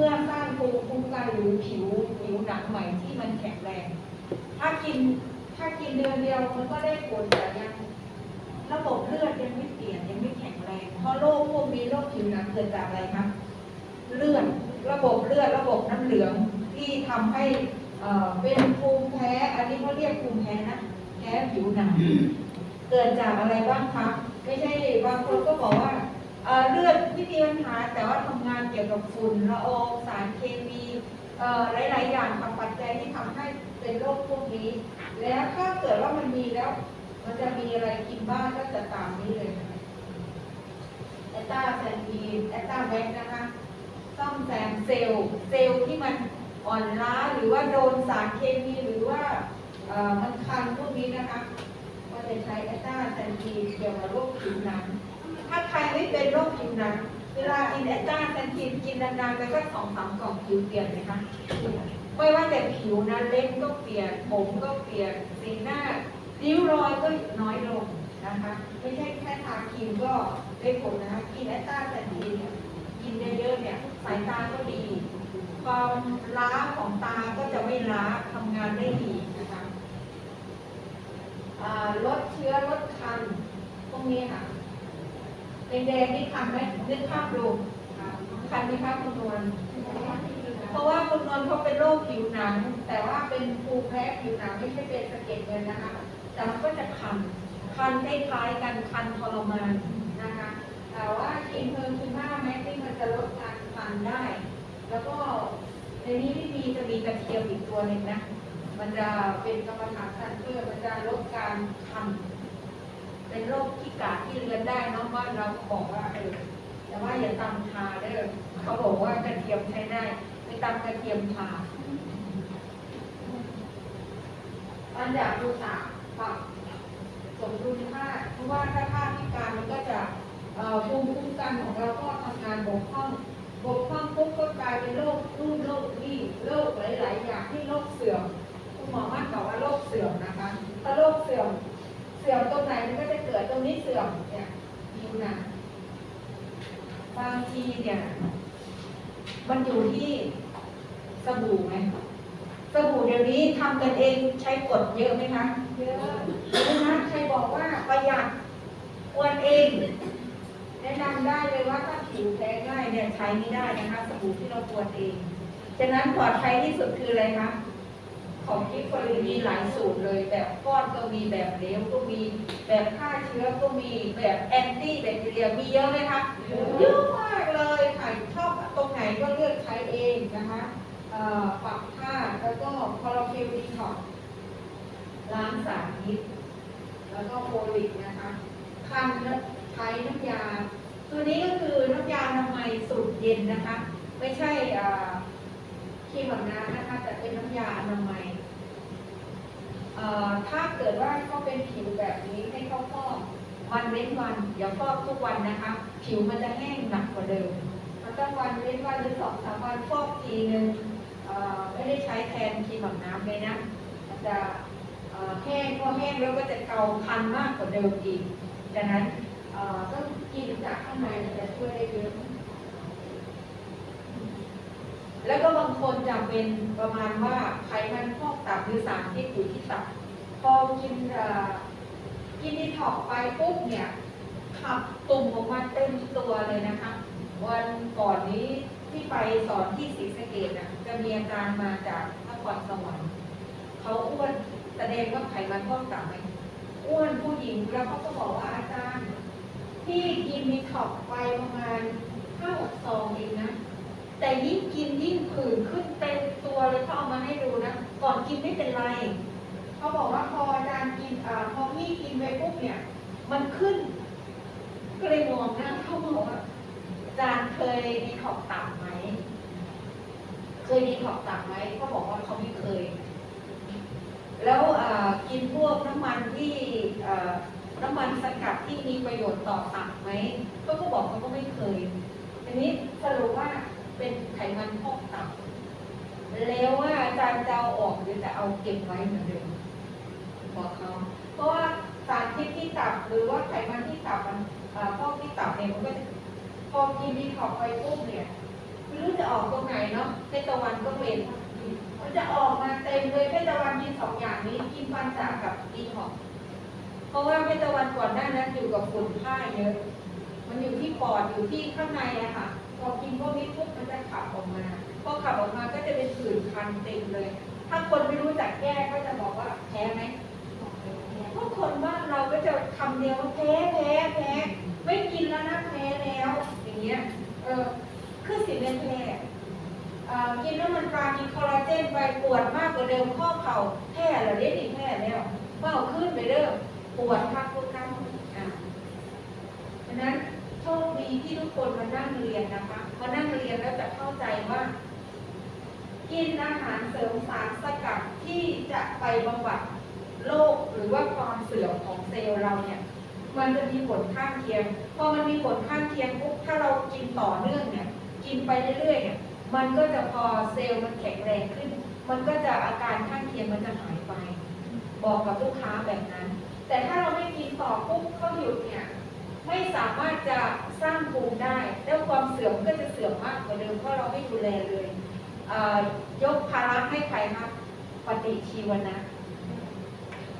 พื่อสร้างภูมิคุ้มกันหรือผิวผิวหนังใหม่ที่มันแข็งแรง ถ้ากินถ้ากินเดือนเดียวมันก็ได้ผลแต่ยังระบบเลือดยังไม่เปลี่ยนยังไม่แข็งแรง เพราะโรคพวกนี้โรคผิวหนังเกิดจากอะไรคะเลือดระบบเลือดระบบน้ำเหลืองที่ทำให้เป็นภูมิแพ้ อันนี้เขาเรียกภูมิแพ้นะแพ้ผิวหนัง เกิดจากอะไรบ้างคะไม่ใช่บางคนก็บอกว่า เลือดไม่มีปัญหาแต่ว่าทำงานเกี่ยวกับฝุ่นละอองสารเคมีหลาย ๆ อย่างทำปัจจัยที่ทำให้เป็นโรคพวกนี้ แล้วถ้าเกิดว่ามันมีแล้ว มันจะมีอะไรกินบ้างก็จะตามนี้เลยแอตตาแซนทีแอตตาแว็กนะคะซ่อมแซมเซลล์เซลล์ที่มันอ่อนล้าหรือว่าโดนสารเคมีหรือว่ามันคันพวกนี้นะคะก็จะใช้แอตตาแซนทีเกี่ยวกับโรคผิวหนัง ถ้าใครไม่เป็นโรคผิวหนังเวลากินแอตตาแซนทีนกินนานๆไปก็สองสามกล่องผิวเปลี่ยนไหมคะไม่ว่าแต่ผิวนะเล็บก็เปลี่ยนผมก็เปลี่ยนสีหน้าริ้วรอยก็น้อยลงนะคะไม่ใช่แค่ทาครีมก็ได้ผลนะคะกินแอตตาแซนทีนกินเยอะๆเนี่ยสายตาก็ดี ความล้าของตาก็จะไม่ล้าทำงานได้ดีนะคะลดเชื้อลดคันพวกนี้ค่ะ แดงๆนี่คันไหมนึกภาพดูคันไหมคะคุณนวลเพราะว่าคุณนวลเขาเป็นโรคผิวหนัง แต่ว่าเป็นภูมิแพ้ผิวหนังไม่ใช่เป็นสะเก็ดเงินนะคะ แต่มันก็จะคันคันคล้ายๆกันคันทรมานนะคะแต่ว่ากินเพลินคือหน้าแม้ที่มันจะลดการคันได้ แล้วก็ในนี้ที่มีจะมีกระเทียมอีกตัวหนึ่งนะ มันจะเป็นกรรมฐานสั้นเพื่อมันจะลดการคัน เป็นโรคที่กาดที่เลือนได้เนาะบ้านเราก็บอกว่าเออแต่ว่าอย่าตำทาเด้อเขาบอกว่ากระเทียมใช้ได้ไม่ตำกระเทียมทาอันอยาดูสามปรับสมดุลธาตุเพราะว่าถ้าธาตุพิการมันก็จะเอ่อภูมิคุ้มกันของเราก็ทำงานบกพร่องบกพร่องปุ๊บก็กลายเป็นโรคนู่นโรคนี่โรคหลาย ๆ อย่างที่โรคเสื่อมคุณหมอมั่นบอกว่าโรคเสื่อมนะคะถ้าโรคเสื่อม สื่อมตรงไหนมันก็จะเกิดตรงนี้เสื่อมเนี่ยผิวหนังบางทีเนี่ย มันอยู่ที่สบู่ไหมสบู่เดี๋ยวนี้ทำกันเองใช้กดเยอะไหมคะเยอะเยอะนะใครบอกว่าประหยัดควรเอง แนะนำได้เลยว่าถ้าผิวแพ้ง่ายเนี่ยใช้ไม่ได้นะคะ สบู่ที่เราควรเองฉะนั้นปลอดภัยที่สุดคืออะไรคะ ของกิฟฟรีมีหลายสูตรเลย แบบก้อนก็มีแบบเหลวก็มีแบบฆ่าเชื้อก็มีแบบแอนตี้แบคทีเรียมีเยอะไหมคะเยอะมากเลยใครชอบตรงไหนก็เลือกใช้เองนะคะปรับผ้าแล้วก็คอร์ฟิลดีท็อกล้างสารพิษแล้วก็โฟลิกนะคะคันแล้วใช้น้ำยา ตัวนี้ก็คือน้ำยาทำไมสูตรเย็นนะคะ ไม่ใช่ครีมอาบน้ำนะคะ แต่เป็นน้ำยาอนามัย ถ้าเกิดว่าเขาเป็นผิวแบบนี้ให้เขาฟอกวันเว้นวันอย่าฟอกทุกวันนะคะ ผิวมันจะแห้งหนักกว่าเดิมมันต้องวันเว้นวันหรือสองสามวันฟอกทีนึงเอ่อไม่ได้ใช้แทนครีมอาบน้ำเลยนะจะแห้งพอแห้งแล้วก็จะเกาคันมากกว่าเดิมอีกดังนั้นต้องกินจากข้างในจะช่วยได้เยอะ แล้วก็บางคนจะเป็นประมาณว่าไขมันพอกตับหรือสารพิษอยู่ที่ตับพอกินกินดีท็อกไปปุ๊บเนี่ยขับตุ่มออกมาเต็มตัวเลยนะคะ วันก่อนนี้ที่ไปสอนที่ศรีสะเกดน่ะจะมีอาจารย์มาจากนครสวรรค์เขาอ้วนแสดงว่าไขมันพอกตับไหมอ้วนผู้หญิงแล้วเขาก็บอกว่าอาจารย์ ที่กินดีท็อกไปประมาณห้าหกซองเองนะ แต่ยิ่งกินยิ่งผื่นขึ้นเต็มตัวเลยเขาเอามาให้ดูนะก่อนกินไม่เป็นไรเขาบอกว่าพออาจารย์กินอพอพี่กินไปปุ๊บเนี่ย มันขึ้นก็เลยมองหน้าเขาบอกว่าอาจารย์เคยดีท็อกซ์ตับไหมเคยดีท็อกซ์ตับไหมเขาบอกว่าเขาไม่เคย แล้วกินพวกน้ำมันที่น้ำมันสกัดที่มีประโยชน์ต่อตับไหมเขาก็บอกเขาก็ไม่เคยทีนี้สรุปว่า เป็นไขมันพอกตับแล้วว่าอาจารย์จะเอาออกหรือจะเอาเก็บไว้เหมือนเดิมบอกเขาเพราะว่าสารพิษที่ตับหรือว่าไขมันที่ตับมันพอกที่ตับเนี่ยมันก็จะพอกินดีท็อกซ์ไปปุ๊บเนี่ยไม่รู้จะออกตรงไหนเนาะเพชรตะวันก็เป็นมันจะออกมาเต็มเลยเพชรตะวันกินสองอย่างนี้กินปันจากกับดีหอกเพราะว่าเพชรตะวันก่อนหน้านั้นอยู่กับฝุ่นผ้าเยอะมันอยู่ที่ปอดอยู่ที่ข้างในอะค่ะ พอกินพวกนี้ปุ๊บมันจะขับออกมา พอขับออกมาก็จะเป็นผื่นคันเต็มเลย ถ้าคนไม่รู้จักแก้ก็จะบอกว่าแพ้ไหมพราะคนบ้านเราก็จะคำเดียวว่าแพ้แพ้แพ้ไม่กินแล้วนะแพ้แล้ว อย่างเงี้ย เออคือสิเป็นแพ้อ่อกินแล้วมันปลามีคอลลาเจนไปปวดมากกว่าเดิมข้อเข่าแพ้เหรอเด็กแพ้แล้วเบ้าขึ้นไปเด้อปวดพักปวดกล้ามอ่าฉะนั้นโช คดีที่ทุกคนมานั่งเรียนนะคะมานั่งเรียนแล้วจะเข้าใจว่า กินอาหารเสริมสารสกัดที่จะไปบำบัดโรคหรือว่าความเสื่อมของเซลล์เราเนี่ย มันจะมีผลข้างเคียงพอมันมีผลข้างเคียงปุ๊บถ้าเรากินต่อเนื่องเนี่ย กินไปเรื่อยๆเนี่ยมันก็จะพอเซลล์มันแข็งแรงขึ้น มันก็จะอาการข้างเคียงมันจะหายไป บอกกับลูกค้าแบบนั้น แต่ถ้าเราไม่กินต่อปุ๊บเขาหยุดเนี่ย ไม่สามารถจะสร้างภูมิได้ แล้วความเสื่อมก็จะเสื่อมมากกว่าเดิมเพราะเราไม่ดูแลเลยเยกภาระให้ใครครับปฏิชีวนะ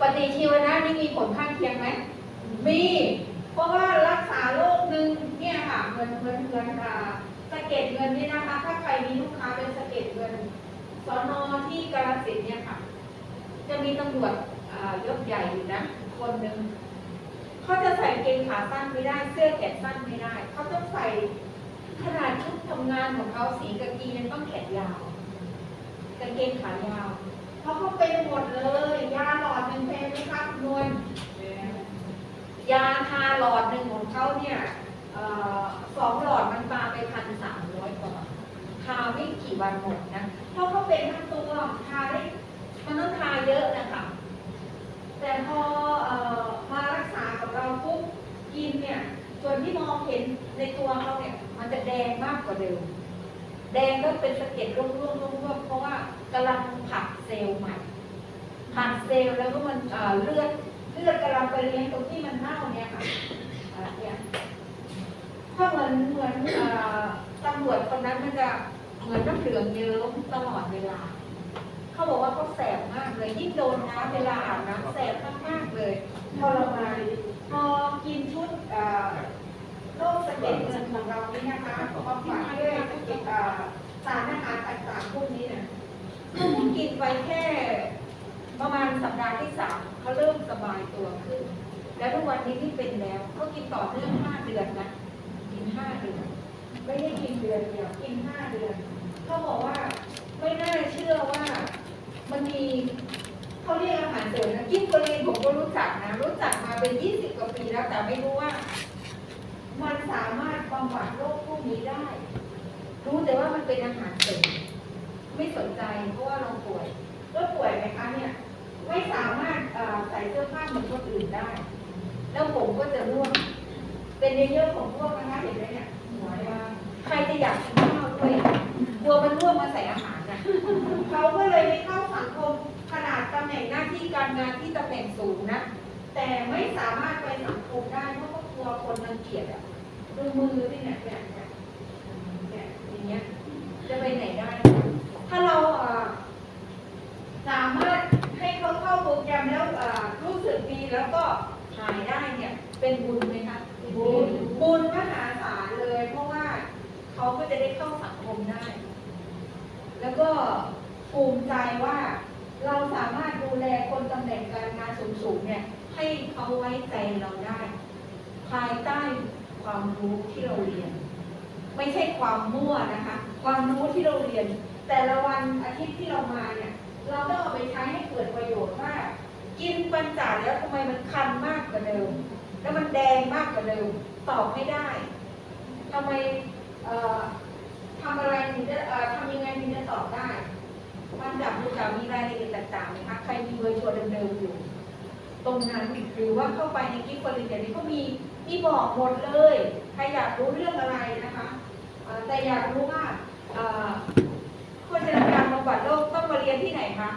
ปฏิชีวนะนี่มีผลข้างเคียงไหมมี เพราะว่ารักษาโรคหนึ่งเนี่ยค่ะเหมือนเหมือนเหมือนอ่าสะเก็ดเงินนี่นะคะ ถ้าใครมีลูกค้าเป็นสะเก็ดเงินสอนอที่กาฬสินเนี่ยค่ะ จะมีตำรวจยศใหญ่อยู่นะ คนหนึ่ง เขาจะใส่เกงขาสั้นไม่ได้ เสื้อแขนสั้นไม่ได้ เขาต้องใส่ขนาดชุดทำงานของเขาสีกากียังต้องแขนยาวกางเกงขายาว เพราะเขาเป็นหมดเลย ยาหลอดหนึ่งแพงไหมครับนวลยาทาหลอดหนึ่งของเขาเนี่ยสองหลอดมันปาไปพันสามร้อยกว่าททาไม่กี่วันหมดนะเพราะเขาเป็นทั้งตัวทาได้มันต้องทาเยอะนะคะ แต่พอออมารักษากับเราปุ๊บกินเนี่ย ส่วนที่มองเห็นในตัวเขาเนี่ย มันจะแดงมากกว่าเดิม แดงก็เป็นสะเก็ดร่วงๆร่วงๆเพราะว่ากำลังผักเซลล์ใหม่ผักเซลล์แล้วก็มันเลือดเลือดกำลังไปเลี้ยงตรงที่มันเน่าเนี่ยค่ะอ่าเนี่ยถ้าเหมือนเหมือนตำรวจคนนั้นมันจะเหมือนน้ำเหลืองเยิ้มตลอดเวลา เขาบอกว่าเขาแสบมากเลยยิ่งโดนน้ำเวลาอาบน้ำแสบมากๆเลยทรมานพอกินชุดโรคสะเก็ดเงินของเรานี่นะคะพอฝากด้วยสารอาหารต่างๆพวกนี้เนี่ยเขาเพิ่งกินไปแค่ประมาณสัปดาห์ที่สามเขาเริ่มสบายตัวขึ้น แล้วทุกวันนี้ที่เป็นแล้วเขากินต่อเนื่องห้าเดือนนะกินห้าเดือนไม่ได้กินเดือนเดียวกินห้าเดือนเขาบอกว่าไม่น่าเชื่อว่า มันมีเขาเรียกอาหารเสริมนะกินโกลีนผมก็รู้จักนะ รู้จักมาเป็นยี่สิบกว่าปีแล้วแต่ไม่รู้ว่า มันสามารถบำบัดโรคพวกนี้ได้ รู้แต่ว่ามันเป็นอาหารเสริมไม่สนใจเพราะว่าเราป่วยแล้วป่วยไหมคะเนี่ยไม่สามารถใส่เสื้อผ้าเหมือนคนอื่นได้ แล้วผมก็จะร่วงเป็นเยอะๆของพวกนะคะเห็นไหมเนี่ยหัวยาใครจะอยากกิน ข้าวด้ยกลัวมันร่วงมาใส่อาหารนะเขาก็เลยไม่เข้าสังคมขนาดตำแหน่งหน้าที่การงานที่ตำแหน่งสูงนะ แต่ไม่สามารถไปสังคมได้เพราะเขากลัวคนรังเกียจอะดูมือที่เนี่ยเนี่ยเนี่ยเนี่ยอย่างเงี้ยจะไปไหนได้ ถ้าเราสามารถให้เขาเข้าโปรแกรมแล้วรู้สึกดีแล้วก็หายได้เนี่ยเป็นบุญไหมคะบุญบุญมหาศาลเลย เพราะว่าเขาก็จะได้เข้าสังคมได้ แล้วก็ ภูมิใจว่าเราสามารถดูแลคนตำแหน่งการงานสูงๆเนี่ยให้เขาไว้ใจเราได้ ภายใต้ความรู้ที่เราเรียน ไม่ใช่ความมั่วนะคะ ความรู้ที่เราเรียน แต่ละวันอาทิตย์ที่เรามาเนี่ยเราต้องเอาไปใช้ให้เกิดประโยชน์ว่ากินปัญจาแล้วทำไมมันคันมากกว่าเดิมแล้วมันแดงมากกว่าเดิมตอบไม่ได้ทำไมเอ่อ ทำอะไรถึงจะเอ่อทำยังไงถึงจะตอบได้มันจับดูจับมีรายละเอียดต่างๆไหมคะใครมีเบอร์โทรเดิมๆอยู่ ตรงนั้นหรือว่าเข้าไปในกิฟต์ฟอร์เดี๋ยวนี้เขามีมีบอกหมดเลย ใครอยากรู้เรื่องอะไรนะคะแต่อยากรู้ว่าเอ่อโฆษณาการบำบัดโรคต้องมาเรียนที่ไหนคะ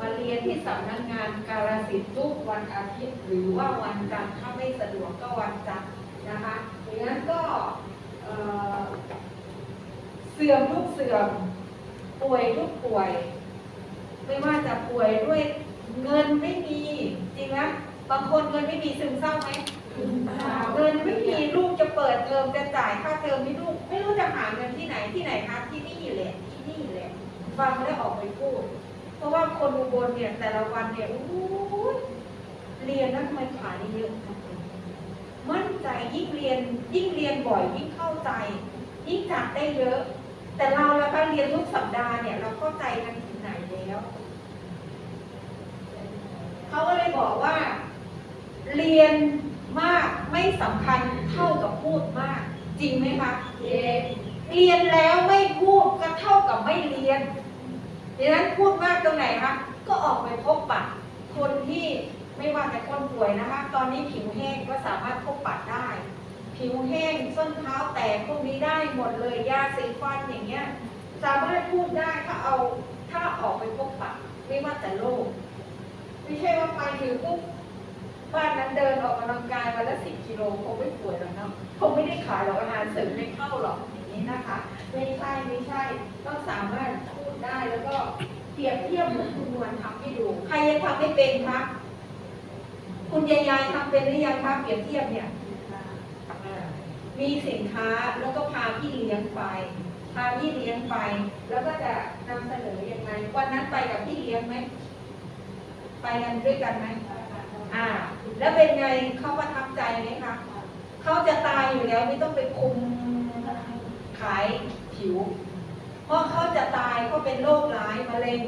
มาเรียนที่สำนักงานการสิทธิ์ทุกวันอาทิตย์ หรือว่าวันจันทร์ถ้าไม่สะดวกก็วันจันทร์นะคะดังนั้นก็ เอ่อ่อเสื่อมทุกเสื่อมป่วยทุกป่วย ไม่ว่าจะป่วยด้วยเงินไม่มีจริงไหมบางคนเงินไม่มีซึมเศร้าไหมเงินไม่มีลูกจะเปิดเทอมจะจ่ายค่าเทอมให้ลูก ไม่รู้จะหาเงินที่ไหนที่ไหนคะที่นี่แหละที่นี่แหละฟังแล้วออกไปพูด เพราะว่าคนอุบลเนี่ยแต่ละวันเนี่ยโอ้ยเรียนแล้วทำไมขานี่เยอะจังเลยมั่นใจ ยิ่งเรียนยิ่งเรียนบ่อยยิ่งเข้าใจ ยิ่งจับได้เยอะ แต่เราแล้วก็เรียนทุกสัปดาห์เนี่ย เราเข้าใจกันถึงไหนแล้วเขาก็เลยบอกว่า เรียนมากไม่สำคัญเท่ากับพูดมาก จริงไหมคะเรียนแล้วไม่พูดก็เท่ากับไม่เรียนดังนั้นพูดมากตรงไหนคะก็ออกไปพบปะคนที่ ไม่ว่าแต่คนป่วยนะคะ ตอนนี้ผิวแห้งก็สามารถพบปะได้ ผิวแห้งส้นเท้าแตกพวกนี้ได้หมดเลยยาสีฟันอย่างเงี้ยสามารถพูดได้ถ้าเอาถ้าออกไปพบปะไม่ว่าแต่โรคไม่ใช่ว่าไปถึงปุ๊บบ้านนั้นเดินออกกำลังกายวันละสิบกิโลคงไม่ป่วยหรอกเนาะคงไม่ได้ขายหรอกอาหารเสริมไม่เข้าหรอกอย่างนี้นะคะไม่ใช่ไม่ใช่ต้องสามารถพูดได้แล้วก็เปรียบเทียบเหมือนคุณนวลทำให้ดู ใครยังทำไม่เป็นคะ คุณยายยายทำเป็นหรือยังคะเปรียบเทียบเนี่ยมีสินค้าแล้วก็พาพี่เลี้ยงไปพาพี่เลี้ยงไป แล้วก็จะนำเสนอยังไงวันนั้นไปกับพี่เลี้ยงไหมไปกันด้วยกันไหมอ่า แล้วเป็นไงเขาประทับใจไหมคะเขาจะตายอยู่แล้วไม่ต้องไปคุมขายผิว เพราะเขาจะตายเขาเป็นโรคร้ายมะเร็ง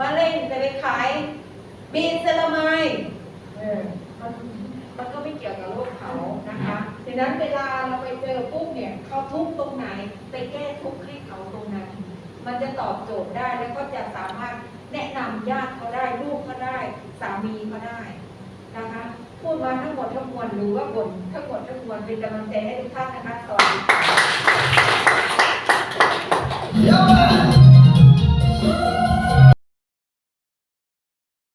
มะเร็งจะไปขายบีนเซลามาย ออมันมันก็ไม่เกี่ยวกับโรคเขานะคะดังนั้นเวลาเราไปเจอปุ๊บเนี่ยเขาทุกข์ตรงไหน ไปแก้ทุกข์ให้เขาตรงนั้น มันจะตอบโจทย์ได้แล้วก็จะสามารถแนะนำญาติเขาได้ลูกเขาได้ สามีเขาได้นะคะพูดมาทั้งหมดทั้งมวลหรือว่าบนทั้งหมดทั้งมวลเป็นกำลังใจให้ทุกท่านนะคะสวัสดีค่ะ Yeah, man.